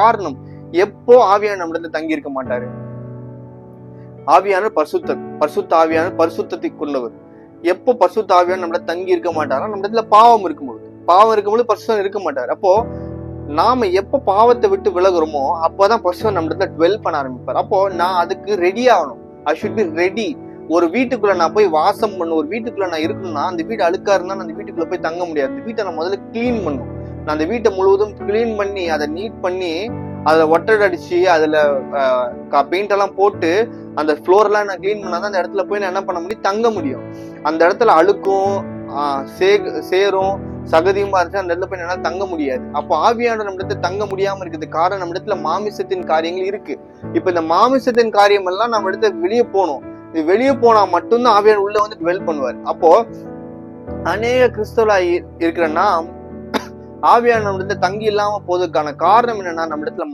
காரணம் எப்போ ஆவியான நம்மிடத்துல தங்கி இருக்க மாட்டாரு? ஆவியான பரிசுத்த பரிசுத்த ஆவியான பரிசுத்திற்குள்ளவர் எப்போ பரிசுத்த ஆவியான நம்மள தங்கி இருக்க மாட்டாரா நம்ம இடத்துல பாவம் இருக்கும்போது பாவம் இருக்கும்போது பரிசுத்தம் இருக்க மாட்டார். அப்போ நாம எப்ப பாவத்தை விட்டு விலகுறோமோ அப்பதான் பரிசுத்தம் நம்ம இடத்துல டுவெல் பண்ண ஆரம்பிப்பார். அப்போ நான் அதுக்கு ரெடி ஆகணும். ஐ ஷுட் பி ரெடி ஒரு வீட்டுக்குள்ள நான் போய் வாசம் பண்ணும் ஒரு வீட்டுக்குள்ள நான் இருக்கணும்னா அந்த வீடு அழுக்கா இருந்தா அந்த வீட்டுக்குள்ள போய் தங்க முடியாது. வீட்டை நான் முதல்ல கிளீன் பண்ணும் நான் அந்த வீட்டை முழுவதும் க்ளீன் பண்ணி அதை நீட் பண்ணி அதில் ஒட்டடை அடிச்சு அதுல பெயிண்ட் எல்லாம் போட்டு அந்த ஃப்ளோர் எல்லாம் நான் க்ளீன் பண்ணாதான் அந்த இடத்துல போய் நான் என்ன பண்ண முடியும்? தங்க முடியும். அந்த இடத்துல அழுக்கும் சே- சேரும் சகதியுமா இருந்துச்சு அந்த இடத்துல போய் என்னால தங்க முடியாது. அப்போ ஆவியான நம்ம இடத்துல தங்க முடியாம இருக்குது. காரணம் நம்ம இடத்துல மாமிசத்தின் காரியங்கள் இருக்கு. இப்ப இந்த மாமிசத்தின் காரியம் எல்லாம் நம்ம இடத்துல வெளியே போகணும். இது வெளியே போனா மட்டும்தான் ஆவியார் உள்ள வந்து டுவெல் பண்ணுவார். அப்போ அநேக கிறிஸ்தவராய் இருக்கிற நாம் ஆவியான தங்கி இல்லாம போவதற்கான காரணம் என்னன்னா நம்ம இடத்துல